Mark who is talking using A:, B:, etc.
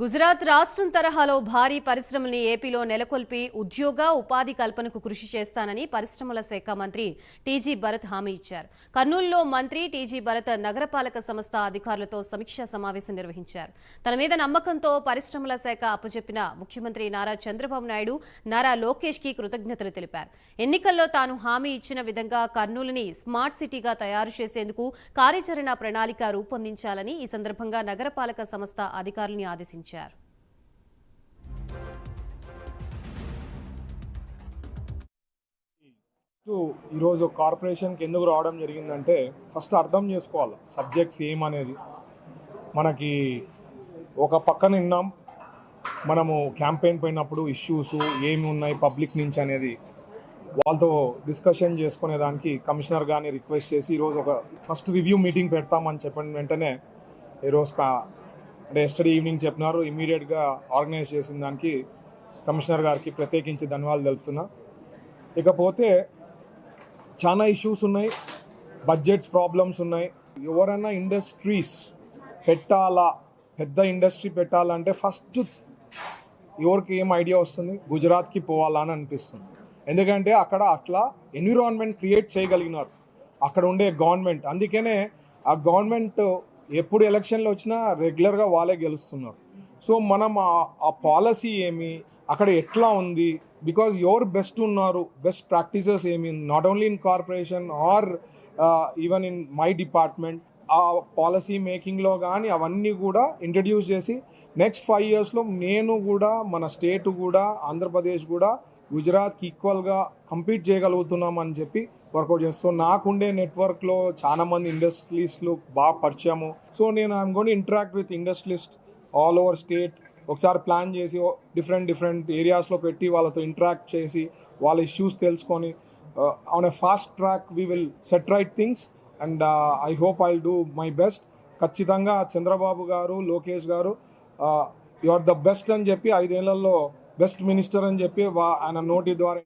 A: గుజరాత్ రాష్ట్రం తరహాలో భారీ పరిశ్రమల్ని ఏపీలో నెలకొల్పి ఉద్యోగ ఉపాధి కల్పనకు కృషి చేస్తానని పరిశ్రమల శాఖ మంత్రి టీజీ భరత్ హామీ ఇచ్చారు. కర్నూలులో మంత్రి టీజీ భరత్ నగరపాలక సంస్థ అధికారులతో సమీక్షా సమావేశం నిర్వహించారు. తన మీద నమ్మకంతో పరిశ్రమల శాఖ అప్పచెప్పిన ముఖ్యమంత్రి నారా చంద్రబాబు నాయుడు నారా లోకేష్కి కృతజ్ఞతలు తెలిపారు. ఎన్నికల్లో తాను హామీ ఇచ్చిన విధంగా కర్నూలుని స్మార్ట్ సిటీగా తయారు చేసేందుకు కార్యాచరణ ప్రణాళిక రూపొందించాలని ఈ సందర్భంగా నగరపాలక సంస్థ అధికారుల్ని ఆదేశించారు.
B: ఫస్ట్ ఈరోజు కార్పొరేషన్కి ఎందుకు రావడం జరిగిందంటే ఫస్ట్ అర్థం చేసుకోవాలి సబ్జెక్ట్స్ ఏమనేది. మనకి ఒక పక్కన విన్నాం మనము క్యాంపెయిన్ పోయినప్పుడు ఇష్యూస్ ఏమి ఉన్నాయి పబ్లిక్ నుంచి అనేది వాళ్ళతో డిస్కషన్ చేసుకునే దానికి కమిషనర్ గారిని రిక్వెస్ట్ చేసి ఈరోజు ఒక ఫస్ట్ రివ్యూ మీటింగ్ పెడతామని చెప్పిన వెంటనే ఈరోజు కా- అంటే ఎస్టర్డే ఈవినింగ్ చెప్పినారు ఇమీడియట్గా ఆర్గనైజ్ చేసిన దానికి కమిషనర్ గారికి ప్రత్యేకించి ధన్యవాదాలు తెలుపుతున్నా. ఇకపోతే చాలా ఇష్యూస్ ఉన్నాయి బడ్జెట్స్ ప్రాబ్లమ్స్ ఉన్నాయి. ఎవరైనా ఇండస్ట్రీస్ పెట్టాలా పెద్ద ఇండస్ట్రీ పెట్టాలంటే ఫస్ట్ ఎవరికి ఏం ఐడియా వస్తుంది? గుజరాత్కి పోవాలా అని అనిపిస్తుంది. ఎందుకంటే అక్కడ అట్లా ఎన్విరాన్మెంట్ క్రియేట్ చేయగలిగినారు. అక్కడ ఉండే గవర్నమెంట్ అందుకనే ఆ గవర్నమెంట్ ఎప్పుడు ఎలక్షన్లు వచ్చినా రెగ్యులర్గా వాళ్ళే గెలుస్తున్నారు. సో మనం ఆ- ఆ పాలసీ ఏమి అక్కడ ఎట్లా ఉంది? బికాజ్ ఎవరు బెస్ట్ ఉన్నారు బెస్ట్ ప్రాక్టీసెస్ ఏమి not only in corporation or even in my department ఆ పాలసీ మేకింగ్లో కానీ అవన్నీ కూడా ఇంట్రడ్యూస్ చేసి నెక్స్ట్ ఫైవ్ ఇయర్స్లో నేను కూడా మన స్టేట్ కూడా ఆంధ్రప్రదేశ్ కూడా గుజరాత్కి ఈక్వల్గా కంపీట్ చేయగలుగుతున్నామని చెప్పి వర్కౌట్ చేస్తాం. నాకుండే నెట్వర్క్లో చాలా మంది ఇండస్ట్రీస్లు బాగా పరిచయము. సో నేను I'm gonna interact with industrialists all over state. ఒకసారి ప్లాన్ చేసి డిఫరెంట్ డిఫరెంట్ ఏరియాస్లో పెట్టి వాళ్ళతో ఇంటరాక్ట్ చేసి వాళ్ళ ఇష్యూస్ తెలుసుకొని on a fast track we will set right things and I hope I do my best. ఖచ్చితంగా చంద్రబాబు గారు లోకేష్ గారు యు ఆర్ ద బెస్ట్ అని చెప్పి ఐదేళ్ళలో బెస్ట్ మినిస్టర్ అని చెప్పి వా- ఆయన నోటి ద్వారా